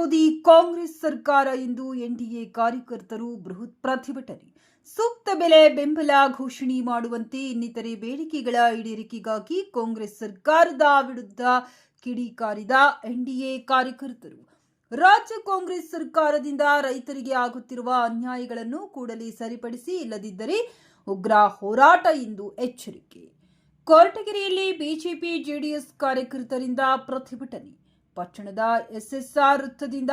ವಿರೋಧಿ ಕಾಂಗ್ರೆಸ್ ಸರ್ಕಾರ ಎಂದು ಎನ್ಡಿಎ ಕಾರ್ಯಕರ್ತರು ಬೃಹತ್ ಪ್ರತಿಭಟನೆ. ಸೂಕ್ತ ಬೆಲೆ ಬೆಂಬಲ ಘೋಷಣೆ ಮಾಡುವಂತೆ ಇನ್ನಿತರೆ ಬೇಡಿಕೆಗಳ ಈಡೇರಿಕೆಗಾಗಿ ಕಾಂಗ್ರೆಸ್ ಸರ್ಕಾರದ ವಿರುದ್ಧ ಕಿಡಿಕಾರಿದ ಎನ್ಡಿಎ ಕಾರ್ಯಕರ್ತರು. ರಾಜ್ಯ ಕಾಂಗ್ರೆಸ್ ಸರ್ಕಾರದಿಂದ ರೈತರಿಗೆ ಆಗುತ್ತಿರುವ ಅನ್ಯಾಯಗಳನ್ನು ಕೂಡಲೇ ಸರಿಪಡಿಸಿ ಇಲ್ಲದಿದ್ದರೆ ಉಗ್ರ ಹೋರಾಟ ಎಂದು ಎಚ್ಚರಿಕೆ. ಕೊರಟಗೆರೆಯಲ್ಲಿ ಬಿಜೆಪಿ ಜೆಡಿಎಸ್ ಕಾರ್ಯಕರ್ತರಿಂದ ಪ್ರತಿಭಟನೆ. ಪಟ್ಟಣದ ಎಸ್ಎಸ್ಆರ್ ವೃತ್ತದಿಂದ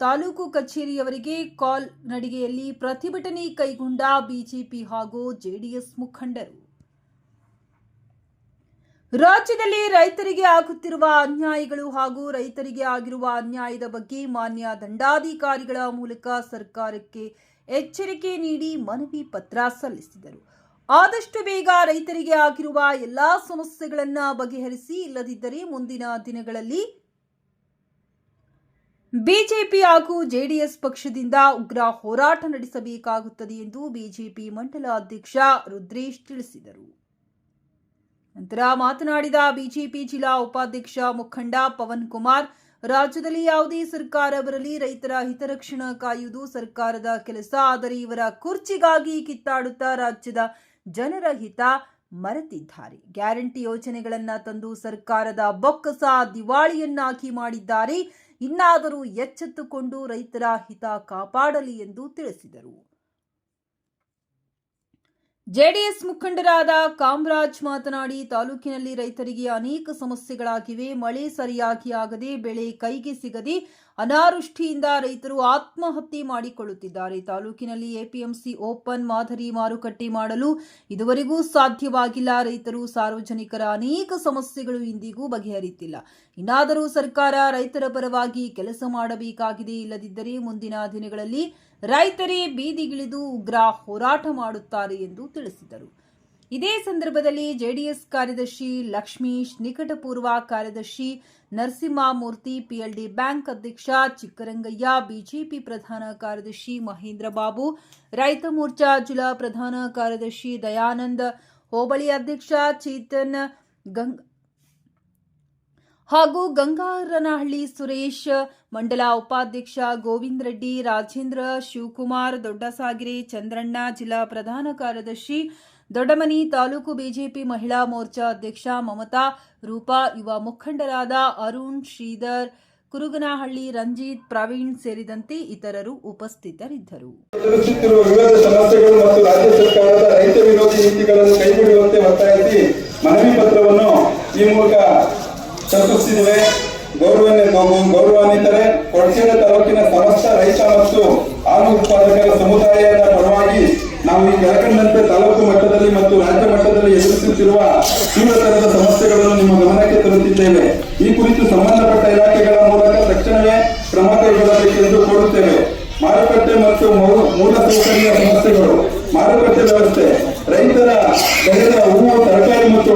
ತಾಲೂಕು ಕಚೇರಿಯವರಿಗೆ ಕಾಲ್ ನಡಿಗೆಯಲ್ಲಿ ಪ್ರತಿಭಟನೆ ಕೈಗೊಂಡ ಬಿಜೆಪಿ ಹಾಗೂ ಜೆಡಿಎಸ್ ಮುಖಂಡರು. ರಾಜ್ಯದಲ್ಲಿ ರೈತರಿಗೆ ಆಗುತ್ತಿರುವ ಅನ್ಯಾಯಗಳು ಹಾಗೂ ರೈತರಿಗೆ ಆಗಿರುವ ಅನ್ಯಾಯದ ಬಗ್ಗೆ ಮಾನ್ಯ ದಂಡಾಧಿಕಾರಿಗಳ ಮೂಲಕ ಸರ್ಕಾರಕ್ಕೆ ಎಚ್ಚರಿಕೆ ನೀಡಿ ಮನವಿ ಪತ್ರ ಸಲ್ಲಿಸಿದರು. ಆದಷ್ಟು ಬೇಗ ರೈತರಿಗೆ ಆಗಿರುವ ಎಲ್ಲಾ ಸಮಸ್ಯೆಗಳನ್ನು ಬಗೆಹರಿಸಿ, ಇಲ್ಲದಿದ್ದರೆ ಮುಂದಿನ ದಿನಗಳಲ್ಲಿ ಬಿಜೆಪಿ ಹಾಗೂ ಜೆಡಿಎಸ್ ಪಕ್ಷದಿಂದ ಉಗ್ರ ಹೋರಾಟ ನಡೆಸಬೇಕಾಗುತ್ತದೆ ಎಂದು ಬಿಜೆಪಿ ಮಂಡಲ ಅಧ್ಯಕ್ಷ ರುದ್ರೇಶ್ ತಿಳಿಸಿದರು. ನಂತರ ಮಾತನಾಡಿದ ಬಿಜೆಪಿ ಜಿಲ್ಲಾ ಉಪಾಧ್ಯಕ್ಷ ಮುಖಂಡ ಪವನ್ ಕುಮಾರ್, ರಾಜ್ಯದಲ್ಲಿ ಯಾವುದೇ ಸರ್ಕಾರ ಬರಲಿ, ರೈತರ ಹಿತರಕ್ಷಣಾ ಕಾಯುವುದು ಸರ್ಕಾರದ ಕೆಲಸ, ಆದರೆ ಇವರ ಕುರ್ಚಿಗಾಗಿ ಕಿತ್ತಾಡುತ್ತಾ ರಾಜ್ಯದ ಜನರ ಹಿತ ಮರೆತಿದ್ದಾರೆ. ಗ್ಯಾರಂಟಿ ಯೋಜನೆಗಳನ್ನು ತಂದು ಸರ್ಕಾರದ ಬೊಕ್ಕಸ ದಿವಾಳಿಯನ್ನಾಗಿ ಮಾಡಿದ್ದಾರೆ. ಇನ್ನಾದರೂ ಎಚ್ಚೆತ್ತುಕೊಂಡು ರೈತರ ಹಿತ ಕಾಪಾಡಲಿ ಎಂದು ತಿಳಿಸಿದರು. ಜೆಡಿಎಸ್ ಮುಖಂಡರಾದ ಕಾಮರಾಜ್ ಮಾತನಾಡಿ, ತಾಲೂಕಿನಲ್ಲಿ ರೈತರಿಗೆ ಅನೇಕ ಸಮಸ್ಯೆಗಳಾಗಿವೆ. ಮಳೆ ಸರಿಯಾಗಿ ಆಗದೆ ಬೆಳೆ ಕೈಗೆ ಸಿಗದೆ ಅನಾವೃಷ್ಟಿಯಿಂದ ರೈತರು ಆತ್ಮಹತ್ಯೆ ಮಾಡಿಕೊಳ್ಳುತ್ತಿದ್ದಾರೆ. ತಾಲೂಕಿನಲ್ಲಿ ಎಪಿಎಂಸಿ ಓಪನ್ ಮಾದರಿ ಮಾರುಕಟ್ಟೆ ಮಾಡಲು ಇದುವರೆಗೂ ಸಾಧ್ಯವಾಗಿಲ್ಲ. ರೈತರು, ಸಾರ್ವಜನಿಕರ ಅನೇಕ ಸಮಸ್ಯೆಗಳು ಇಂದಿಗೂ ಬಗೆಹರಿಯುತ್ತಿಲ್ಲ. ಇನ್ನಾದರೂ ಸರ್ಕಾರ ರೈತರ ಪರವಾಗಿ ಕೆಲಸ ಮಾಡಬೇಕಾಗಿದೆ. ಇಲ್ಲದಿದ್ದರೆ ಮುಂದಿನ ದಿನಗಳಲ್ಲಿ ರೈತರೇ ಬೀದಿಗಿಳಿದು ಉಗ್ರ ಹೋರಾಟ ಮಾಡುತ್ತಾರೆ ಎಂದು ತಿಳಿಸಿದರು. ಇದೇ ಸಂದರ್ಭದಲ್ಲಿ ಜೆಡಿಎಸ್ ಕಾರ್ಯದರ್ಶಿ ಲಕ್ಷ್ಮೀಶ್ ನಿಕಟಪೂರ್ವ ಕಾರ್ಯದರ್ಶಿ ನರಸಿಂಹಮೂರ್ತಿ ಪಿಎಲ್ಡಿ ಬ್ಯಾಂಕ್ ಅಧ್ಯಕ್ಷ ಚಿಕ್ಕರಂಗಯ್ಯ, ಬಿಜೆಪಿ ಪ್ರಧಾನ ಕಾರ್ಯದರ್ಶಿ ಮಹೇಂದ್ರ ಬಾಬು, ರೈತ ಮೋರ್ಚಾ ಜಿಲ್ಲಾ ಪ್ರಧಾನ ಕಾರ್ಯದರ್ಶಿ ದಯಾನಂದ, ಹೋಬಳಿ ಅಧ್ಯಕ್ಷ ಚೇತನ್ ಗಂಗ್ ಹಾಗೂ ಗಂಗಾರನಹಳ್ಳಿ ಸುರೇಶ್, ಮಂಡಲ ಉಪಾಧ್ಯಕ್ಷ ಗೋವಿಂದ ರೆಡ್ಡಿ, ರಾಜೇಂದ್ರ ಶಿವಕುಮಾರ್, ದೊಡ್ಡಸಾಗಿರಿ ಚಂದ್ರಣ್ಣ ಜಿಲ್ಲಾ ಪ್ರಧಾನ ಕಾರ್ಯದರ್ಶಿ ದೊಡ್ಡಮನಿ ತಾಲೂಕು ಬಿಜೆಪಿ ಮಹಿಳಾ ಮೋರ್ಚಾ ಅಧ್ಯಕ್ಷ ಮಮತಾ ರೂಪಾ, ಯುವ ಮುಖಂಡರಾದ ಅರುಣ್, ಶ್ರೀಧರ್, ಕುರುಗನಹಳ್ಳಿ ರಂಜಿತ್, ಪ್ರವೀಣ್ ಸೇರಿದಂತೆ ಇತರರು ಉಪಸ್ಥಿತರಿದ್ದರು. ವಿವಿಧ ಸಮಸ್ಯೆಗಳು ಮತ್ತು ರಾಜ್ಯ ಸರ್ಕಾರದ ರೈತ ವಿರೋಧಿ ನೀತಿಗಳನ್ನು ಕೈಬಿಡುವಂತೆ ಒತ್ತಾಯಿಸಿ ಮನವಿ ಪತ್ರವನ್ನು ಈ ಮೂಲಕ ಚರ್ಚಿಸಿದ್ದೇವೆ ಗೌರವಾನ್ವಿತರೆ ಕೊಡಚೇರಿ ತಾಲೂಕಿನ ಸಮಸ್ತ ರೈತ ಮತ್ತು ಹಾಲು ಉತ್ಪಾದಕರ ಸಮುದಾಯದ ಪರವಾಗಿ ನಾವು ಈ ಕೆಳಕಂಡಂತೆ ತಾಲೂಕು ಮಟ್ಟದಲ್ಲಿ ಮತ್ತು ರಾಜ್ಯ ಮಟ್ಟದಲ್ಲಿ ಎದುರಿಸುತ್ತಿರುವ ತೀವ್ರತರದ ಸಮಸ್ಯೆಗಳನ್ನು ನಿಮ್ಮ ಗಮನಕ್ಕೆ ತರುತ್ತಿದ್ದೇವೆ. ಈ ಕುರಿತು ಸಂಬಂಧಪಟ್ಟ ಇಲಾಖೆಗಳ ಮೂಲಕ ತಕ್ಷಣವೇ ಕ್ರಮ ಕೈಗೊಳ್ಳಬೇಕೆಂದು ಕೋರುತ್ತೇವೆ. ಮಾರುಕಟ್ಟೆ ಮತ್ತು ಮೂಲ ಮೂಲಸೌಕರ್ಯ ಸಮಸ್ಯೆಗಳು, ಮಾರುಕಟ್ಟೆ ವ್ಯವಸ್ಥೆ, ರೈತರ ಬೆಳೆದ ಹೂವು, ತರಕಾರಿ ಮತ್ತು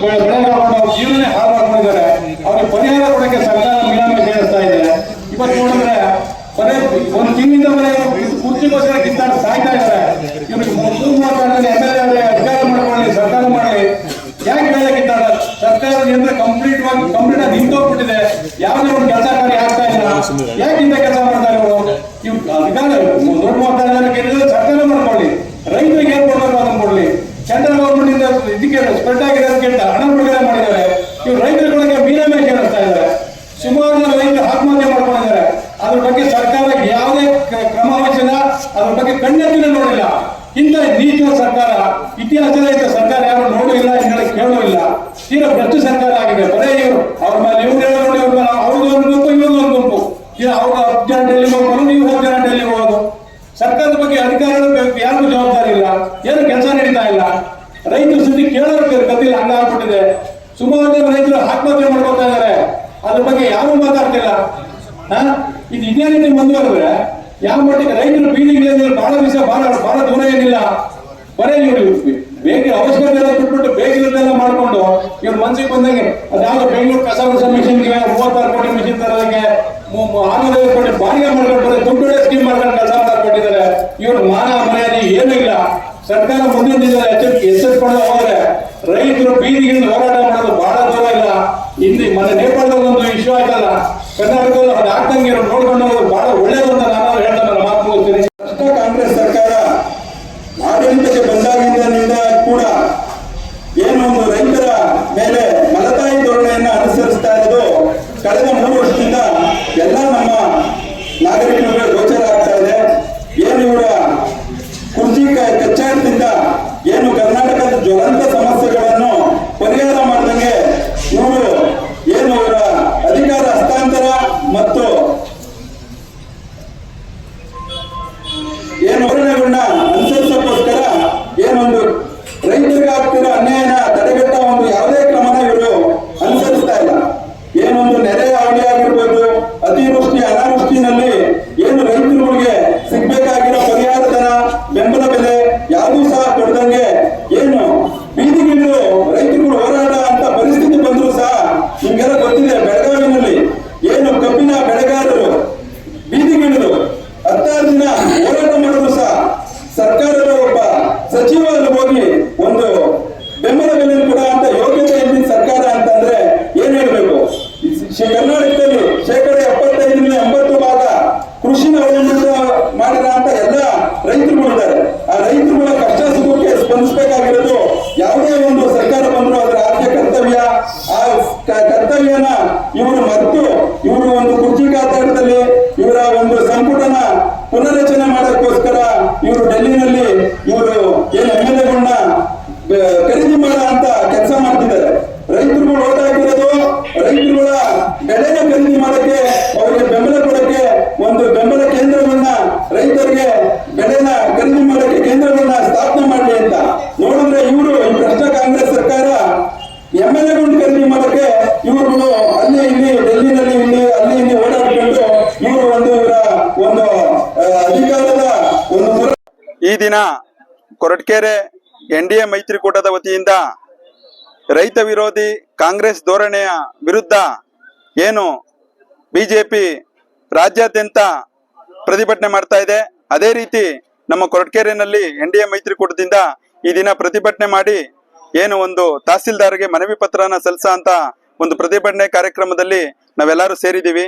ಸುಮಾರು ಬೆಳೆ ಬೆಳೆಗಳನ್ನು ಅವ್ರ ಜೀವನ ಹಾಳು ಮಾಡ್ಕೊಂಡಿದ್ದಾರೆ ಅವ್ರಿಗೆ ಪರಿಹಾರ ಕೊಡಕ್ಕೆ ಸರ್ಕಾರ ಮೀನಾಮ ಸೇರಿಸ್ತಾ ಇದೆ ಇವತ್ತು ನೋಡಿದ್ರೆ ಬರೇ ಒಂದು ತಿಂಗಳಿಂದ ಬರೇ ಕುರ್ಚಿಗೋಸ್ಕರ ಕಿತ್ತಾಡ ಸಾಯ್ತಾ ಇದ್ದಾರೆ ಇವ್ರಿಗೆ ಮೂರು ಮಾತಾಡಲಿ ಎಂ ಎಲ್ ಎ ಅಧಿಕಾರ ಮಾಡ್ಕೊಳ್ಳಿ ಸರ್ಕಾರ ಮಾಡಲಿ ಯಾಕೆ ಮೇಲೆ ಕಿತ್ತಾಡ ಸರ್ಕಾರ ಕಂಪ್ಲೀಟ್ ಆಗಿ ಕಂಪ್ಲೀಟ್ ಆಗಿ ನಿಂತೋಗ್ಬಿಟ್ಟಿದೆ. ಯಾವುದೇ ಒಂದು ಕೆಲಸ ಕಾರ್ಯ ಆಗ್ತಾ ಇಲ್ಲ. ಯಾಕೆ ಇಂಥ ಕೆಲಸ ಮಾಡ್ತಾರೆ ಇವರು ಇವ್ ಅಧಿಕಾರ ದೊಡ್ಡ ಮಾತಾಡಿದ್ರೆ ಕೇಳಿದ್ರೆ ಸರ್ಕಾರ ಮಾಡ್ಕೊಳ್ಳಿ ರೈತರಿಗೆ ಏನ್ ಕೊಡ್ಬೇಕು ಅದನ್ನ ಕೊಡ್ಲಿ ಸೆಂಟ್ರಲ್ ಗೌರ್ಮೆಂಟ್ ಇಂದ ಇದಕ್ಕೆ ಸ್ಪ್ರೆಡ್ ಆಗಿರೋದಕ್ಕಿಂತ ಹಣ ಬಿಡುಗಡೆ ಮಾಡಿದ್ದಾರೆ ಇವ್ರು ರೈತರುಗಳಿಗೆ ಮೀನಮೇ ಕೇಳಿಸ್ತಾ ಇದ್ದಾರೆ ಅದ್ರ ಬಗ್ಗೆ ಯಾರು ಮಾತಾಡ್ತಿಲ್ಲ. ಇದು ಇದೇ ರೀತಿ ಮುಂದುವರೆದ್ರೆ ಯಾವ ಮಟ್ಟಿಗೆ ರೈತರು ಬೀದಿಗೆ ಬಹಳ ವಿಷಯ ಬಹಳ ಬಹಳ ದೂರ ಏನಿಲ್ಲ. ಬರೇ ನೋಡಿ ಬೇಗ ಅವಶ್ಯಕತೆ ಎಲ್ಲ ಬಿಟ್ಬಿಟ್ಟು ಬೇಗ ಇರೋದೆಲ್ಲ ಮಾಡ್ಕೊಂಡು ಇವ್ರ ಮನ್ಸಿಗೆ ಬಂದಂಗೆ ಅದಾದ್ರೂ ಬೆಂಗಳೂರು ಕಸ ವರ್ಷ ಮಿಷನ್ಗೆ ಮೂವತ್ತಾರು ಕೋಟಿ ಮಿಷನ್ ತರೋದಕ್ಕೆ ಆರೂವರೆ ಕೋಟಿ ಬಾಡಿಗೆ ಮಾಡ್ಕೊಂಡು ದುಡ್ಡು ಸ್ಕೀಮ್ ಮಾಡ್ಕೊಂಡು ಕೆಲಸ ಮಾಡ್ಕೊಂಡಿದ್ದಾರೆ. ಇವ್ರ ಮಾನ ಮರ್ಯಾದೆ ಏನೂ ಇಲ್ಲ. ಸರ್ಕಾರ ಮುಂದಿನ ದಿನದಲ್ಲಿ ಎಚ್ಚರಿಕೆ ಎಚ್ಚರಿಕೊಂಡು ಹೋದ್ರೆ ರೈತರು ಬೀದಿಗಿಂದ ಹೋರಾಟ ಮಾಡೋದು ಬಹಳ ದೂರ ಇಲ್ಲ. ಇಲ್ಲಿ ಮೊನ್ನೆ ನೇಪಾಳದ ಒಂದು ಇಶ್ಯೂ ಆಯ್ತಲ್ಲ ಕರ್ನಾಟಕದಲ್ಲಿ ಅದು ಆಗ್ತಂಗೆ ನೋಡ್ಕೊಂಡು ಬಹಳ ಒಳ್ಳೇದು ಅಂತ ನಾನು ಹೇಳ್ತಾ ನನ್ನ ಮಾತು ಹೋಗ್ತೀನಿ ಅಷ್ಟ ಕಾಂಗ್ರೆಸ್ ಸರ್ಕಾರ ಆಡಳಿತಕ್ಕೆ ಬಂದಾಗಿಂದ ಕೂಡ ಏನು ಒಂದು ರೈತರ ಮೇಲೆ ಮಲತಾಯಿ ಧೋರಣೆಯನ್ನ ಅನುಸರಿಸ್ತಾ ಇರೋದು ಕಳೆದ ಮೂರು ವರ್ಷದಿಂದ ಎಲ್ಲ ನಮ್ಮ ನಾಗರಿಕರಿಗೆ ಗೋಚರ ಆಗ್ತಾ ಇದೆ. ಏನು ಇವರ ಕುರ್ಚಿ ಕಚ್ಚಾಟದಿಂದ ಏನು ಕರ್ನಾಟಕದ ಜ್ವಲಂತ ಸಮಸ್ಯೆಗಳನ್ನು ಹೋರಾಟ ಮಾಡಲು ಸಹ ಸರ್ಕಾರದ ಒಬ್ಬ ಸಚಿವ ಅಲ್ಲಿ ಹೋಗಿ ಒಂದು ಬೆಂಬಲ ಬೆಲೆ ಕೊಡ ಅಂತ ಯೋಗ್ಯತೆ ಇದ್ದಿದ್ದ ಸರ್ಕಾರ ಅಂತಂದ್ರೆ ಏನ್ ಹೇಳ್ಬೇಕು ಈ ಶ- ಕರ್ನಾಟಕದಲ್ಲಿ ಶೇಕಡ ಎಪ್ಪತ್ತೈದರಿಂದ ಎಂಬತ್ತು ಭಾಗ ಕೃಷಿನ ಅವಲಂಬಿತ ಮಾಡಿದ ಅಂತ ಎಲ್ಲ ರೈತರುಗಳಿದ್ದಾರೆ ಆ ರೈತರುಗಳ ಕಷ್ಟ ಸುಖಕ್ಕೆ ಸ್ಪಂದಿಸಬೇಕಾಗಿರೋದು ಯಾವುದೇ ಒಂದು ಸರ್ಕಾರ ಬಂದರೂ ಅದರ ಆದ್ಯ ಕರ್ತವ್ಯ ಆ ಕ- ಕರ್ತವ್ಯನ ಇವರು ಮರೆತು ಇವರು ಒಂದು ಕುರ್ಚಿ ಕಾತಾಟದಲ್ಲಿ ಇವರ ಒಂದು ಸಂಪುಟನ ಪುನರಚನೆ ಮಾಡೋಕ್ಕೋಸ್ಕರ ಇವರು ಡೆಲ್ಲಿನಲ್ಲಿ ಇವರು ಏನು ಎಂ ಎಲ್ ಎಗಳನ್ನ ಖರೀದಿ ಮಾಡೋ ಅಂತ ಕೆಲಸ ಮಾಡ್ತಿದ್ದಾರೆ ರೈತರುಗಳು ಓಟ್ ಹಾಕಿರೋದು ರೈತರುಗಳ ಬೆಳೆನ ಖರೀದಿ ಮಾಡಕ್ಕೆ ಅವರಿಗೆ ಬೆಂಬಲ ಕೊಡಕ್ಕೆ ಒಂದು ಬೆಂಬಲ ಕೇಂದ್ರಗಳನ್ನ ರೈತರಿಗೆ ಬೆಳೆನ ಖರೀದಿ ಮಾಡಕ್ಕೆ ಕೇಂದ್ರಗಳನ್ನ ಸ್ಥಾಪನೆ ಮಾಡಲಿ ಅಂತ ನೋಡಿದ್ರೆ ಇವರು ಈ ಭ್ರಷ್ಟ ಕಾಂಗ್ರೆಸ್ ಸರ್ಕಾರ ಎಂ ಎಲ್ ಎಗಳನ್ನ ಖರೀದಿ ಮಾಡಕ್ಕೆ ಇವರು ಅಲ್ಲಿ ಇಲ್ಲಿ ಡೆಲ್ಲಿನಲ್ಲಿ ಇಲ್ಲಿ ಅಲ್ಲಿ ಇಲ್ಲಿ ಓಡಾಡ್ಕೊಂಡು ಇವರು ಒಂದು ಇವರ ಒಂದು ಆ, ಅಧಿಕಾರದ ಒಂದು ದುರ- ಈ ದಿನ ಕೊರಟ್ಕೆರೆ ಎನ್ ಡಿ ಎ ಮೈತ್ರಿಕೂಟದ ವತಿಯಿಂದ ರೈತ ವಿರೋಧಿ ಕಾಂಗ್ರೆಸ್ ಧೋರಣೆಯ ವಿರುದ್ಧ ಏನು ಬಿಜೆಪಿ ರಾಜ್ಯಾದ್ಯಂತ ಪ್ರತಿಭಟನೆ ಮಾಡ್ತಾ ಇದೆ. ಅದೇ ರೀತಿ ನಮ್ಮ ಕೊರಟ್ಕೆರೆನಲ್ಲಿ ಎನ್ ಡಿ ಎ ಮೈತ್ರಿಕೂಟದಿಂದ ಈ ದಿನ ಪ್ರತಿಭಟನೆ ಮಾಡಿ ಏನು ಒಂದು ತಹಸೀಲ್ದಾರ್ಗೆ ಮನವಿ ಪತ್ರನ ಸಲ್ಲಿಸ ಅಂತ ಒಂದು ಪ್ರತಿಭಟನೆ ಕಾರ್ಯಕ್ರಮದಲ್ಲಿ ನಾವೆಲ್ಲರೂ ಸೇರಿದ್ದೀವಿ.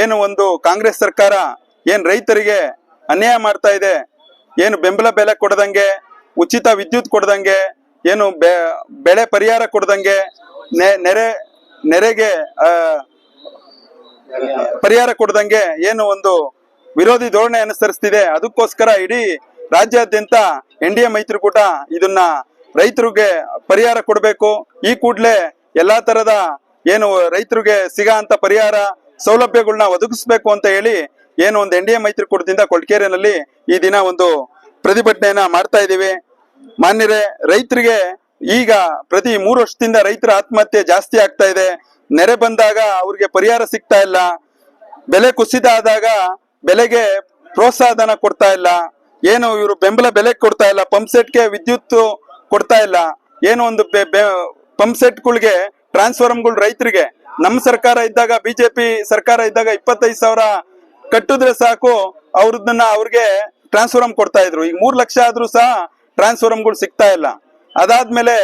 ಏನು ಒಂದು ಕಾಂಗ್ರೆಸ್ ಸರ್ಕಾರ ಏನು ರೈತರಿಗೆ ಅನ್ಯಾಯ ಮಾಡ್ತಾ ಇದೆ ಏನು ಬೆಂಬಲ ಬೆಲೆ ಕೊಡದಂಗೆ, ಉಚಿತ ವಿದ್ಯುತ್ ಕೊಡದಂಗೆ, ಏನು ಬೆಳೆ ಪರಿಹಾರ ಕೊಡದಂಗೆ ನೆರೆ, ನೆರೆಗೆ ಪರಿಹಾರ ಕೊಡದಂಗೆ ಏನು ಒಂದು ವಿರೋಧಿ ಧೋರಣೆ ಅನುಸರಿಸ್ತಿದೆ. ಅದಕ್ಕೋಸ್ಕರ ಇಡೀ ರಾಜ್ಯಾದ್ಯಂತ ಎನ್ ಡಿ ಎ ಮೈತ್ರಿಕೂಟ ಇದನ್ನ ರೈತರಿಗೆ ಪರಿಹಾರ ಕೊಡಬೇಕು. ಈ ಕೂಡಲೇ ಎಲ್ಲಾ ತರದ ಏನು ರೈತರಿಗೆ ಸಿಗ ಅಂತ ಪರಿಹಾರ ಸೌಲಭ್ಯಗಳನ್ನ ಒದಗಿಸ್ಬೇಕು ಅಂತ ಹೇಳಿ ಏನು ಒಂದು ಎನ್ ಡಿ ಎ ಮೈತ್ರಿಕೂಟದಿಂದ ಕೊಳ್ಕೆರೆನಲ್ಲಿ ಈ ದಿನ ಒಂದು ಪ್ರತಿಭಟನೆಯನ್ನ ಮಾಡ್ತಾ ಇದ್ದೀವಿ. ಮಾನ್ಯರೇ, ರೈತರಿಗೆ ಈಗ ಪ್ರತಿ ಮೂರು ವರ್ಷದಿಂದ ರೈತರ ಆತ್ಮಹತ್ಯೆ ಜಾಸ್ತಿ ಆಗ್ತಾ ಇದೆ. ನೆರೆ ಬಂದಾಗ ಅವ್ರಿಗೆ ಪರಿಹಾರ ಸಿಗ್ತಾ ಇಲ್ಲ. ಬೆಲೆ ಕುಸಿತ ಆದಾಗ ಬೆಲೆಗೆ ಪ್ರೋತ್ಸಾಹಧನ ಕೊಡ್ತಾ ಇಲ್ಲ. ಏನು ಇವರು ಬೆಂಬಲ ಬೆಲೆ ಕೊಡ್ತಾ ಇಲ್ಲ. ಪಂಪ್ ಸೆಟ್ಗೆ ವಿದ್ಯುತ್ ಕೊಡ್ತಾ ಇಲ್ಲ. ಏನು ಒಂದು ಪಂಪ್ ಸೆಟ್ಗಳಿಗೆ ಟ್ರಾನ್ಸ್ಫಾರ್ಮ್ಗಳು ರೈತರಿಗೆ. ನಮ್ಮ ಸರ್ಕಾರ ಇದ್ದಾಗ, ಬಿಜೆಪಿ ಸರ್ಕಾರ ಇದ್ದಾಗ ಇಪ್ಪತ್ತೈದು ಸಾವಿರ ಕಟ್ಟಿದ್ರೆ ಸಾಕು ಅವ್ರದನ್ನ ಅವ್ರಿಗೆ ಟ್ರಾನ್ಸ್ಫಾರ್ಮ್ ಕೊಡ್ತಾ ಇದ್ರು. ಈಗ ಮೂರ್ ಲಕ್ಷ ಆದ್ರೂ ಸಹ ಟ್ರಾನ್ಸ್ಫಾರ್ಮ್ಗಳು ಸಿಗ್ತಾ ಇಲ್ಲ. ಅದಾದ್ಮೇಲೆ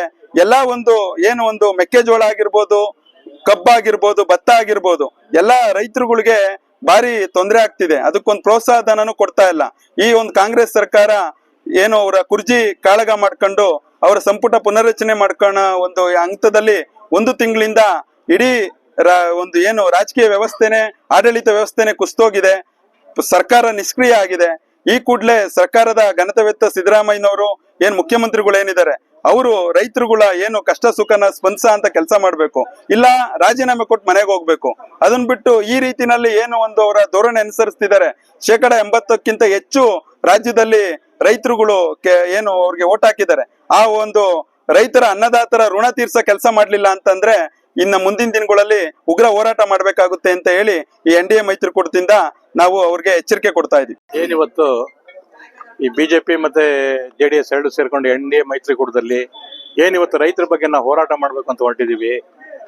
ಎಲ್ಲಾ ಒಂದು, ಏನು ಒಂದು ಮೆಕ್ಕೆಜೋಳ ಆಗಿರ್ಬೋದು ಕಬ್ಬಾಗಿರ್ಬೋದು ಭತ್ತ ಆಗಿರ್ಬೋದು, ಎಲ್ಲಾ ರೈತರುಗಳಿಗೆ ಭಾರಿ ತೊಂದರೆ ಆಗ್ತಿದೆ. ಅದಕ್ಕೊಂದು ಪ್ರೋತ್ಸಾಹ ಧನನು ಕೊಡ್ತಾ ಇಲ್ಲ. ಈ ಒಂದು ಕಾಂಗ್ರೆಸ್ ಸರ್ಕಾರ ಏನು ಅವರ ಕುರ್ಜಿ ಕಾಳಗ ಮಾಡ್ಕೊಂಡು, ಅವರ ಸಂಪುಟ ಪುನರ್ರಚನೆ ಮಾಡ್ಕೊಳ್ಳೋ ಒಂದು ಹಂತದಲ್ಲಿ ಒಂದು ತಿಂಗಳಿಂದ ಇಡೀ ಒಂದು ಏನು ರಾಜಕೀಯ ವ್ಯವಸ್ಥೆನೆ, ಆಡಳಿತ ವ್ಯವಸ್ಥೆನೆ ಕುಸ್ತೋಗಿದೆ, ಸರ್ಕಾರ ನಿಷ್ಕ್ರಿಯ ಆಗಿದೆ. ಈ ಕೂಡಲೇ ಸರ್ಕಾರದ ಘನತವೆತ್ತ ಸಿದ್ದರಾಮಯ್ಯನವರು ಏನ್ ಮುಖ್ಯಮಂತ್ರಿಗಳು ಏನಿದ್ದಾರೆ, ಅವರು ರೈತರುಗಳ ಏನು ಕಷ್ಟ ಸುಖನ ಸ್ಪಂದಿಸ ಅಂತ ಕೆಲಸ ಮಾಡ್ಬೇಕು, ಇಲ್ಲ ರಾಜೀನಾಮೆ ಕೊಟ್ಟು ಮನೆಗೆ ಹೋಗ್ಬೇಕು. ಅದನ್ನ ಬಿಟ್ಟು ಈ ರೀತಿನಲ್ಲಿ ಏನು ಒಂದು ಅವರ ಧೋರಣೆ ಅನುಸರಿಸ್ತಿದ್ದಾರೆ. ಶೇಕಡ ಎಂಬತ್ತಕ್ಕಿಂತ ಹೆಚ್ಚು ರಾಜ್ಯದಲ್ಲಿ ರೈತರುಗಳು ಏನು ಅವ್ರಿಗೆ ಓಟ್ ಹಾಕಿದ್ದಾರೆ. ಆ ಒಂದು ರೈತರ ಅನ್ನದಾತರ ಋಣ ತೀರ್ಸ ಕೆಲಸ ಮಾಡ್ಲಿಲ್ಲ ಅಂತಂದ್ರೆ ಇನ್ನು ಮುಂದಿನ ದಿನಗಳಲ್ಲಿ ಉಗ್ರ ಹೋರಾಟ ಮಾಡಬೇಕಾಗುತ್ತೆ ಅಂತ ಹೇಳಿ ಈ ಎನ್ ಡಿ ಎ ಮೈತ್ರಿಕೂಟದಿಂದ ನಾವು ಅವ್ರಿಗೆ ಎಚ್ಚರಿಕೆ ಕೊಡ್ತಾ ಇದೀವಿ ಏನಿವತ್ತು ಈ ಬಿಜೆಪಿ ಮತ್ತೆ ಜೆ ಡಿ ಎಸ್ ಎರಡು ಸೇರ್ಕೊಂಡು ಎನ್ ಡಿ ಎ ಮೈತ್ರಿಕೂಟದಲ್ಲಿ ಏನಿವತ್ತು ರೈತರ ಬಗ್ಗೆ ನಾವು ಹೋರಾಟ ಮಾಡ್ಬೇಕು ಅಂತ ಹೊರಟಿದ್ದೀವಿ.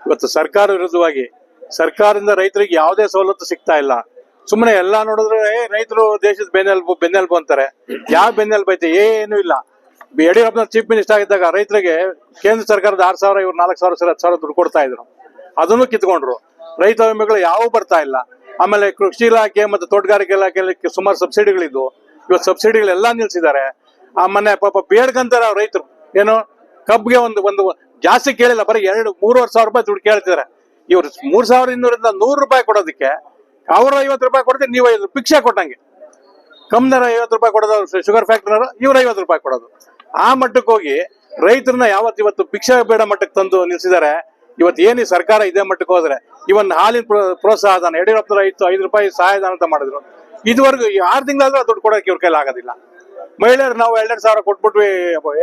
ಇವತ್ತು ಸರ್ಕಾರ ವಿರುದ್ಧವಾಗಿ, ಸರ್ಕಾರದಿಂದ ರೈತರಿಗೆ ಯಾವುದೇ ಸವಲತ್ತು ಸಿಗ್ತಾ ಇಲ್ಲ. ಸುಮ್ಮನೆ ಎಲ್ಲಾ ನೋಡಿದ್ರೆ ರೈತರು ದೇಶದ ಬೆನ್ನೆಲುಬು ಬೆನ್ನೆಲುಬು ಅಂತಾರೆ. ಯಾವ ಬೆನ್ನೆಲುಬು ಐತೆ? ಏನು ಇಲ್ಲ. ಯಡಿಯೂರಪ್ಪನ ಚೀಫ್ ಮಿನಿಸ್ಟರ್ ಆಗಿದ್ದಾಗ ರೈತರಿಗೆ ಕೇಂದ್ರ ಸರ್ಕಾರದ ಆರ್ ಸಾವಿರ, ಇವ್ರು ನಾಲ್ಕು ಸಾವಿರ ಸರ್ ಹತ್ತು ಸಾವಿರ ದುಡ್ಡು ಕೊಡ್ತಾ ಇದ್ರು. ಅದನ್ನು ಕಿತ್ಕೊಂಡ್ರು. ರೈತ ವಿಮೆಗಳು ಯಾವ ಬರ್ತಾ ಇಲ್ಲ. ಆಮೇಲೆ ಕೃಷಿ ಇಲಾಖೆ ಮತ್ತು ತೋಟಗಾರಿಕೆ ಇಲಾಖೆಯಲ್ಲಿ ಸುಮಾರು ಸಬ್ಸಿಡಿಗಳಿದ್ವು. ಇವತ್ತು ಸಬ್ಸಿಡಿಗಳೆಲ್ಲ ನಿಲ್ಸಿದ್ದಾರೆ. ಆ ಮೊನ್ನೆ ಪಾಪ ಬೇಡ್ಕಂತಾರೆ ರೈತರು. ಏನು, ಕಬ್ಬಿಗೆ ಒಂದು ಒಂದು ಜಾಸ್ತಿ ಕೇಳಿಲ್ಲ, ಬರೀ ಎರಡು, ಮೂರುವರೆ ಸಾವಿರ ರೂಪಾಯಿ ದುಡ್ಡು ಕೇಳ್ತಿದ್ದಾರೆ. ಇವ್ರು ಮೂರ್ ಸಾವಿರ ಇನ್ನೂರಿಂದ ನೂರು ರೂಪಾಯಿ ಕೊಡೋದಕ್ಕೆ ಅವ್ರ ಐವತ್ತು ರೂಪಾಯಿ ಕೊಡ್ತೀವಿ ನೀವು ಐದು ಭಿಕ್ಷೆ ಕೊಟ್ಟಂಗೆ. ಕಮ್ನರ ಐವತ್ತು ರೂಪಾಯಿ ಕೊಡೋದು, ಶುಗರ್ ಫ್ಯಾಕ್ಟ್ರಿನವರು, ಇವ್ರು ಐವತ್ತು ರೂಪಾಯಿ ಕೊಡೋದು. ಆ ಮಟ್ಟಕ್ಕೆ ಹೋಗಿ ರೈತರನ್ನ ಯಾವತ್ತು ಇವತ್ತು ಭಿಕ್ಷೆ ಬೇಡ ಮಟ್ಟಕ್ಕೆ ತಂದು ನಿಲ್ಸಿದ್ದಾರೆ. ಇವತ್ತು ಏನು ಸರ್ಕಾರ ಇದೇ ಮಟ್ಟಕ್ಕೆ ಹೋದ್ರೆ? ಇವನ್ ಹಾಲಿನ ಪ್ರೋತ್ಸಾಹ ದಾನ ಯಡಿಯೂರಪ್ಪನ ಇತ್ತು ಐದು ರೂಪಾಯಿ ಸಹಾಯಧನ ಅಂತ ಮಾಡಿದ್ರು. ಇದುವರೆಗೂ ಆರು ತಿಂಗಳಾದ್ರೂ ದುಡ್ಡು ಕೊಡೋಕೆ ಇವ್ರ ಕೈಲಿ ಆಗೋದಿಲ್ಲ. ಮಹಿಳೆಯರು ನಾವು ಎರಡೆರಡು ಸಾವಿರ ಕೊಟ್ಬಿಟ್ವಿ,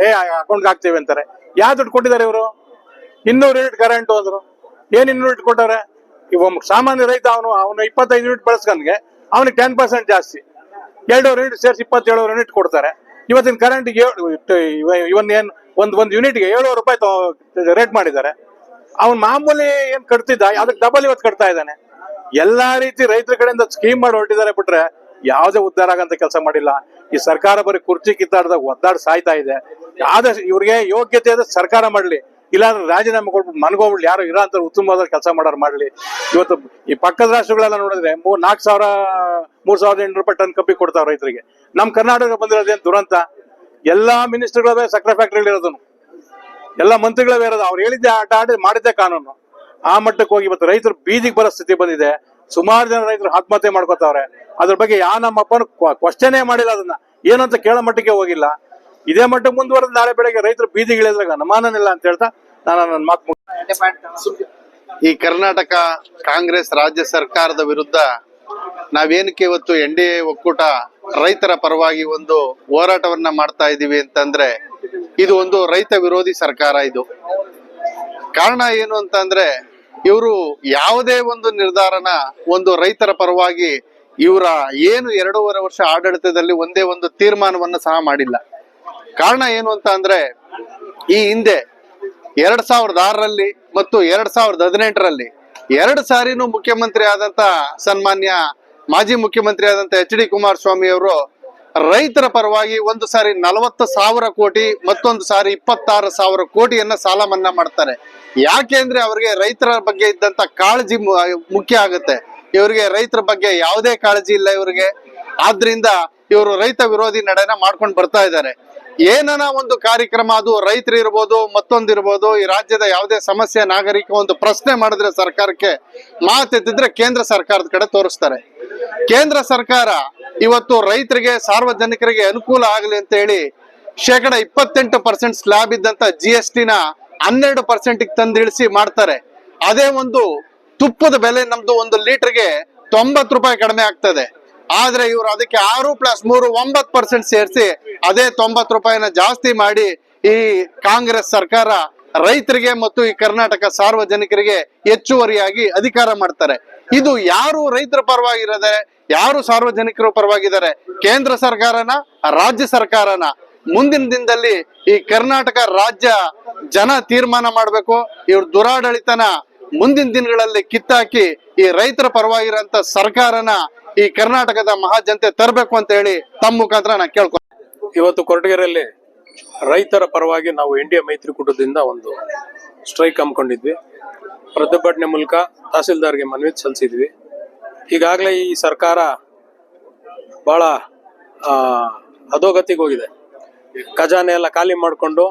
ಏ ಅಕೌಂಟ್ಗೆ ಹಾಕ್ತೇವೆ ಅಂತಾರೆ. ಯಾವ ದುಡ್ಡು ಕೊಟ್ಟಿದ್ದಾರೆ ಇವರು? ಇನ್ನೂರು ಯೂನಿಟ್ ಕರೆಂಟ್ ಅಂದ್ರು ಏನ್ ಇನ್ನೂರು ಯೂನಿಟ್ ಕೊಟ್ಟಾರೆ ಇವ ಸಾಮಾನ್ಯ ರೈತ ಅವನು ಅವನು ಇಪ್ಪತ್ತೈದು ಯೂನಿಟ್ ಬಳಸ್ಕೊಂಡ್ಗೆ, ಅವನಿಗೆ ಟೆನ್ ಪರ್ಸೆಂಟ್ ಜಾಸ್ತಿ. ಎರಡೂವರೆ ಯೂನಿಟ್ ಸೇರಿಸಿ ಇಪ್ಪತ್ತೇಳು ಯೂನಿಟ್ ಕೊಡ್ತಾರೆ. ಇವತ್ತಿನ ಕರೆಂಟ್ ಇವನ್ ಏನ್, ಒಂದ್ ಒಂದ್ ಯೂನಿಟ್ಗೆ ಏಳುವರೆ ರೂಪಾಯಿ ರೇಟ್ ಮಾಡಿದ್ದಾರೆ. ಅವ್ನು ಮಾಮೂಲಿ ಏನ್ ಕಟ್ತಿದ್ದ ಅದಕ್ಕೆ ಡಬಲ್ ಇವತ್ತು ಕಟ್ತಾ ಇದ್ದಾನೆ. ಎಲ್ಲಾ ರೀತಿ ರೈತರ ಕಡೆಯಿಂದ ಸ್ಕೀಮ್ ಮಾಡಿ ಹೊರಟಿದ್ದಾರೆ ಬಿಟ್ರೆ ಯಾವುದೇ ಉದ್ಧಾರ ಆಗಂತ ಕೆಲಸ ಮಾಡಿಲ್ಲ. ಈ ಸರ್ಕಾರ ಬರೀ ಕುರ್ಚಿ ಕಿತ್ತಾಡ್ದಾಗ ಒದ್ದಾಡ್ ಸಾಯ್ತಾ ಇದೆ. ಆದಷ್ಟು ಇವ್ರಿಗೆ ಯೋಗ್ಯತೆ ಆದ ಸರ್ಕಾರ ಮಾಡ್ಲಿ. ಇಲ್ಲಾಂದ್ರೆ ರಾಜೀನಾಮೆ ಕೊಟ್ಬಿಟ್ಟು ಮನ್ಗೋಗ್ಬಿಟ್ಟು ಯಾರು ಇರೋ ಅಂತ ಉತ್ತಮವಾದ ಕೆಲಸ ಮಾಡೋರು ಮಾಡ್ಲಿ. ಇವತ್ತು ಈ ಪಕ್ಕದ ರಾಷ್ಟ್ರಗಳೆಲ್ಲ ನೋಡಿದ್ರೆ ಮೂರ್ ನಾಲ್ಕು ಸಾವಿರ, ಮೂರ್ ಸಾವಿರದ ಎಂಟು ರೂಪಾಯಿ ಟನ್ ಕಬ್ಬಿ ಕೊಡ್ತಾವ ರೈತರಿಗೆ. ನಮ್ ಕರ್ನಾಟಕ ಬಂದಿರೋದೇನ್ ದುರಂತ? ಎಲ್ಲಾ ಮಿನಿಸ್ಟರ್ಗಳವೇ ಸಕ್ಕರೆ ಫ್ಯಾಕ್ಟ್ರಿಗಳು ಇರೋದನ್ನು. ಎಲ್ಲ ಮಂತ್ರಿಗಳೇ ಇರೋದು. ಅವ್ರು ಹೇಳಿದ್ದೆ ಆಟ ಆಡಿ ಮಾಡಿದ್ದೆ ಕಾನೂನು. ಆ ಮಟ್ಟಕ್ಕೆ ಹೋಗಿ ಇವತ್ತು ರೈತರು ಬೀದಿಗೆ ಬರೋ ಸ್ಥಿತಿ ಬಂದಿದೆ. ಸುಮಾರು ಜನ ರೈತರು ಆತ್ಮಹತ್ಯೆ ಮಾಡ್ಕೋತಾವ್ರೆ. ಅದ್ರ ಬಗ್ಗೆ ಯಾ ನಮ್ಮ ಅಪ್ಪನ ಕ್ವಶನೇ ಮಾಡಿಲ್ಲ ಅದನ್ನ. ಏನಂತ ಕೇಳೋ ಮಟ್ಟಕ್ಕೆ ಹೋಗಿಲ್ಲ. ಇದೇ ಮಟ್ಟಕ್ಕೆ ಮುಂದುವರೆದ ನಾಳೆ ಬೆಳಗ್ಗೆ ರೈತರು ಬೀದಿಗಿಳಿದಾಗ ಅನುಮಾನನಿಲ್ಲ ಅಂತ ಹೇಳ್ತಾ ನಾನು ನನ್ನ ಮಾತು. ಈ ಕರ್ನಾಟಕ ಕಾಂಗ್ರೆಸ್ ರಾಜ್ಯ ಸರ್ಕಾರದ ವಿರುದ್ಧ ನಾವೇನಕ್ಕೆ ಇವತ್ತು ಎನ್ ಡಿ ಎ ಒಕ್ಕೂಟ ರೈತರ ಪರವಾಗಿ ಒಂದು ಹೋರಾಟವನ್ನ ಮಾಡ್ತಾ ಇದ್ದೀವಿ ಅಂತಂದ್ರೆ ಇದು ಒಂದು ರೈತ ವಿರೋಧಿ ಸರ್ಕಾರ ಇದು. ಕಾರಣ ಏನು ಅಂತಂದ್ರೆ ಇವರು ಯಾವುದೇ ಒಂದು ನಿರ್ಧಾರನ ಒಂದು ರೈತರ ಪರವಾಗಿ ಇವರ ಏನು ಎರಡೂವರೆ ವರ್ಷ ಆಡಳಿತದಲ್ಲಿ ಒಂದೇ ಒಂದು ತೀರ್ಮಾನವನ್ನ ಸಹ ಮಾಡಿಲ್ಲ. ಕಾರಣ ಏನು ಅಂತ ಅಂದ್ರೆ ಈ ಹಿಂದೆ ಎರಡ್ ಸಾವಿರದ ಆರರಲ್ಲಿ ಮತ್ತು ಎರಡ್ ಸಾವಿರದ ಹದಿನೆಂಟರಲ್ಲಿ ಎರಡು ಸಾರಿನೂ ಮುಖ್ಯಮಂತ್ರಿ ಆದಂತ ಸನ್ಮಾನ್ಯ ಮಾಜಿ ಮುಖ್ಯಮಂತ್ರಿ ಆದಂತ ಎಚ್ ಡಿ ಕುಮಾರಸ್ವಾಮಿ ಅವರು ರೈತರ ಪರವಾಗಿ ಒಂದು ಸಾರಿ ನಲವತ್ತು ಸಾವಿರ ಕೋಟಿ, ಮತ್ತೊಂದು ಸಾರಿ ಇಪ್ಪತ್ತಾರು ಸಾವಿರ ಕೋಟಿಯನ್ನ ಸಾಲ ಮನ್ನಾ ಮಾಡ್ತಾರೆ. ಯಾಕೆ ಅಂದ್ರೆ ಅವರಿಗೆ ರೈತರ ಬಗ್ಗೆ ಇದ್ದಂತ ಕಾಳಜಿ ಮುಖ್ಯ ಆಗುತ್ತೆ. ಇವರಿಗೆ ರೈತರ ಬಗ್ಗೆ ಯಾವುದೇ ಕಾಳಜಿ ಇಲ್ಲ ಇವರಿಗೆ. ಆದ್ರಿಂದ ಇವರು ರೈತ ವಿರೋಧಿ ನಡೆನ ಮಾಡ್ಕೊಂಡು ಬರ್ತಾ ಇದ್ದಾರೆ. ಏನನ ಒಂದು ಕಾರ್ಯಕ್ರಮ ಅದು, ರೈತರು ಇರ್ಬೋದು, ಮತ್ತೊಂದಿರ್ಬೋದು, ಈ ರಾಜ್ಯದ ಯಾವುದೇ ಸಮಸ್ಯೆ, ನಾಗರಿಕ ಒಂದು ಪ್ರಶ್ನೆ ಮಾಡಿದ್ರೆ ಸರ್ಕಾರಕ್ಕೆ ಮಾತೆತ್ತಿದ್ರೆ ಕೇಂದ್ರ ಸರ್ಕಾರದ ಕಡೆ ತೋರಿಸ್ತಾರೆ. ಕೇಂದ್ರ ಸರ್ಕಾರ ಇವತ್ತು ರೈತರಿಗೆ, ಸಾರ್ವಜನಿಕರಿಗೆ ಅನುಕೂಲ ಆಗಲಿ ಅಂತ ಹೇಳಿ ಶೇಕಡ ಇಪ್ಪತ್ತೆಂಟು ಪರ್ಸೆಂಟ್ ಸ್ಲ್ಯಾಬ್ ಇದ್ದಂತ ಜಿ ಎಸ್ ಟಿನ ಹನ್ನೆರಡು ಪರ್ಸೆಂಟ್ ತಂದಿಳಿಸಿ ಮಾಡ್ತಾರೆ. ಅದೇ ಒಂದು ತುಪ್ಪದ ಬೆಲೆ ನಮ್ದು ಒಂದು ಲೀಟರ್ಗೆ ತೊಂಬತ್ತು ರೂಪಾಯಿ ಕಡಿಮೆ ಆಗ್ತದೆ. ಆದ್ರೆ ಇವರು ಅದಕ್ಕೆ ಆರು ಪ್ಲಸ್ ಮೂರು ಒಂಬತ್ತು ಪರ್ಸೆಂಟ್ ಸೇರಿಸಿ ಅದೇ ತೊಂಬತ್ತು ರೂಪಾಯಿನ ಜಾಸ್ತಿ ಮಾಡಿ ಈ ಕಾಂಗ್ರೆಸ್ ಸರ್ಕಾರ ರೈತರಿಗೆ ಮತ್ತು ಈ ಕರ್ನಾಟಕ ಸಾರ್ವಜನಿಕರಿಗೆ ಹೆಚ್ಚುವರಿಯಾಗಿ ಅಧಿಕಾರ ಮಾಡ್ತಾರೆ. ಇದು ಯಾರು ರೈತರ ಪರವಾಗಿರದೆ, ಯಾರು ಸಾರ್ವಜನಿಕರ ಪರವಾಗಿದ್ದಾರೆ? ಕೇಂದ್ರ ಸರ್ಕಾರನ, ರಾಜ್ಯ ಸರ್ಕಾರನ? ಮುಂದಿನ ದಿನದಲ್ಲಿ ಈ ಕರ್ನಾಟಕ ರಾಜ್ಯ ಜನ ತೀರ್ಮಾನ ಮಾಡಬೇಕು. ಇವ್ರ ದುರಾಡಳಿತನ ಮುಂದಿನ ದಿನಗಳಲ್ಲಿ ಕಿತ್ತಾಕಿ ಈ ರೈತರ ಪರವಾಗಿರುವಂತ ಸರ್ಕಾರನ ಈ ಕರ್ನಾಟಕದ ಮಹಾಜನತೆ ತರಬೇಕು ಅಂತ ಹೇಳಿ ತಮ್ಮ ಮುಖಾಂತರ ನಾನು ಕೇಳ್ಕೊ ಇವತ್ತು ಕೊರಟಗೆರೆಯಲ್ಲಿ ರೈತರ ಪರವಾಗಿ ನಾವು ಇಂಡಿಯಾ ಮೈತ್ರಿಕೂಟದಿಂದ ಒಂದು ಸ್ಟ್ರೈಕ್ ಹಮ್ಮಿಕೊಂಡಿದ್ವಿ. ಪ್ರತಿಭಟನೆ ಮೂಲಕ ತಹಸೀಲ್ದಾರ್ಗೆ ಮನವಿ ಸಲ್ಲಿಸಿದ್ವಿ. ಈಗಾಗಲೇ ಈ ಸರ್ಕಾರ ಆ, ಅಧೋಗತಿಗೆ ಹೋಗಿದೆ. ಖಜಾನೆ ಎಲ್ಲ ಖಾಲಿ ಮಾಡಿಕೊಂಡು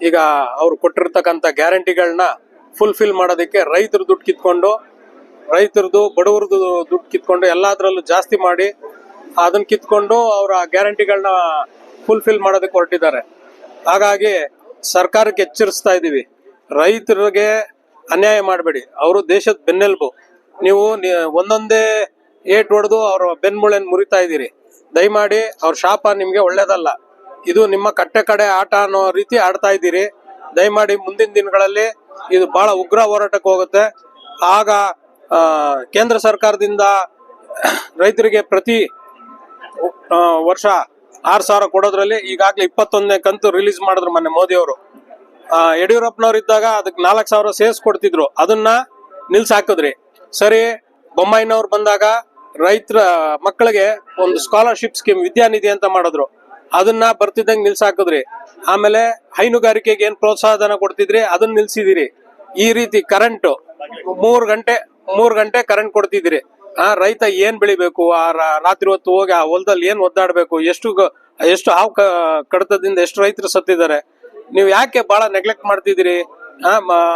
ಈಗ ಅವ್ರು ಕೊಟ್ಟಿರ್ತಕ್ಕಂಥ ಗ್ಯಾರಂಟಿಗಳನ್ನ ಫುಲ್ಫಿಲ್ ಮಾಡೋದಕ್ಕೆ ರೈತರ ದುಡ್ಡು ಕಿತ್ಕೊಂಡು ರೈತರದು, ಬಡವರದು ದುಡ್ಡು ಕಿತ್ಕೊಂಡು ಎಲ್ಲದರಲ್ಲೂ ಜಾಸ್ತಿ ಮಾಡಿ ಅದನ್ನ ಕಿತ್ಕೊಂಡು ಅವರ ಗ್ಯಾರಂಟಿಗಳನ್ನ ಫುಲ್ಫಿಲ್ ಮಾಡೋದಕ್ಕೆ ಹೊರಟಿದ್ದಾರೆ. ಹಾಗಾಗಿ ಸರ್ಕಾರಕ್ಕೆ ಎಚ್ಚರಿಸ್ತಾ ಇದ್ದೀವಿ ರೈತರಿಗೆ ಅನ್ಯಾಯ ಮಾಡಬೇಡಿ. ಅವರು ದೇಶದ ಬೆನ್ನೆಲುಬು. ನೀವು ಒಂದೊಂದೇ ಏಟ್ ಹೊಡೆದು ಅವರ ಬೆನ್ಮೂಳೆನ್ ಮುರಿತಾ ಇದ್ದೀರಿ. ದಯಮಾಡಿ ಅವ್ರ ಶಾಪ ನಿಮಗೆ ಒಳ್ಳೇದಲ್ಲ. ಇದು ನಿಮ್ಮ ಕಟ್ಟೆ ಕಡೆ ಆಟ ಅನ್ನೋ ರೀತಿ ಆಡ್ತಾ ಇದ್ದೀರಿ. ದಯಮಾಡಿ ಮುಂದಿನ ದಿನಗಳಲ್ಲಿ ಇದು ಬಹಳ ಉಗ್ರ ಹೋರಾಟಕ್ಕೆ ಹೋಗುತ್ತೆ. ಆಗ ಕೇಂದ್ರ ಸರ್ಕಾರದಿಂದ ರೈತರಿಗೆ ಪ್ರತಿ ವರ್ಷ ಆರು ಸಾವಿರ ಕೊಡೋದ್ರಲ್ಲಿ ಈಗಾಗಲೇ ಇಪ್ಪತ್ತೊಂದನೇ ಕಂತು ರಿಲೀಸ್ ಮಾಡಿದ್ರು ಮೊನ್ನೆ ಮೋದಿ ಅವರು ಯಡಿಯೂರಪ್ಪನವ್ರು ಇದ್ದಾಗ ಅದಕ್ಕೆ ನಾಲ್ಕು ಸಾವಿರ ಸೇರ್ಸ್ ಕೊಡ್ತಿದ್ರು. ಅದನ್ನ ನಿಲ್ಸ್ ಹಾಕಿದ್ರಿ ಸರಿ, ಬೊಮ್ಮಾಯಿನವ್ರು ಬಂದಾಗ ರೈತರ, ಮಕ್ಕಳಿಗೆ ಒಂದು ಸ್ಕಾಲರ್ಶಿಪ್ ಸ್ಕೀಮ್ ವಿದ್ಯಾನಿಧಿ ಅಂತ ಮಾಡಿದ್ರು. ಅದನ್ನ ಬರ್ತಿದ್ದಂಗೆ ನಿಲ್ಸ್ ಹಾಕಿದ್ರಿ ಆಮೇಲೆ ಹೈನುಗಾರಿಕೆಗೆ ಏನ್ ಪ್ರೋತ್ಸಾಹಧನ ಕೊಡ್ತಿದ್ರಿ, ಅದನ್ನ ನಿಲ್ಸಿದಿರಿ. ಈ ರೀತಿ ಕರೆಂಟ್ ಮೂರು ಗಂಟೆ ಮೂರ್ ಗಂಟೆ ಕರೆಂಟ್ ಕೊಡ್ತಿದ್ರಿ. ಆ, ರೈತ ಏನ್ ಬೆಳಿಬೇಕು? ಆ ರಾತ್ರಿ ಹೊತ್ತು ಹೋಗಿ ಆ ಹೊಲದಲ್ಲಿ ಏನ್ ಒದ್ದಾಡ್ಬೇಕು? ಎಷ್ಟು ಎಷ್ಟು ಹಾವು ಕಡತದಿಂದ ಎಷ್ಟು ರೈತರು ಸತ್ತಿದ್ದಾರೆ? ನೀವು ಯಾಕೆ ಬಹಳ ನೆಗ್ಲೆಕ್ಟ್ ಮಾಡ್ತಿದ್ದೀರಿ?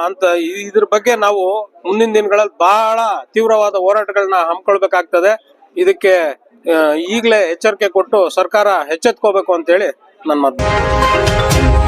ಅಂತ ಇದ್ರ ಬಗ್ಗೆ ನಾವು ಮುಂದಿನ ದಿನಗಳಲ್ಲಿ ಬಹಳ ತೀವ್ರವಾದ ಹೋರಾಟಗಳನ್ನ ಹಮ್ಮಿಕೊಳ್ಬೇಕಾಗ್ತದೆ ಇದಕ್ಕೆ ಈಗಲೇ ಎಚ್ಚರಿಕೆ ಕೊಟ್ಟು ಸರ್ಕಾರ ಎಚ್ಚೆತ್ಕೋಬೇಕು ಅಂತೇಳಿ ನನ್ನ ಮಾತು.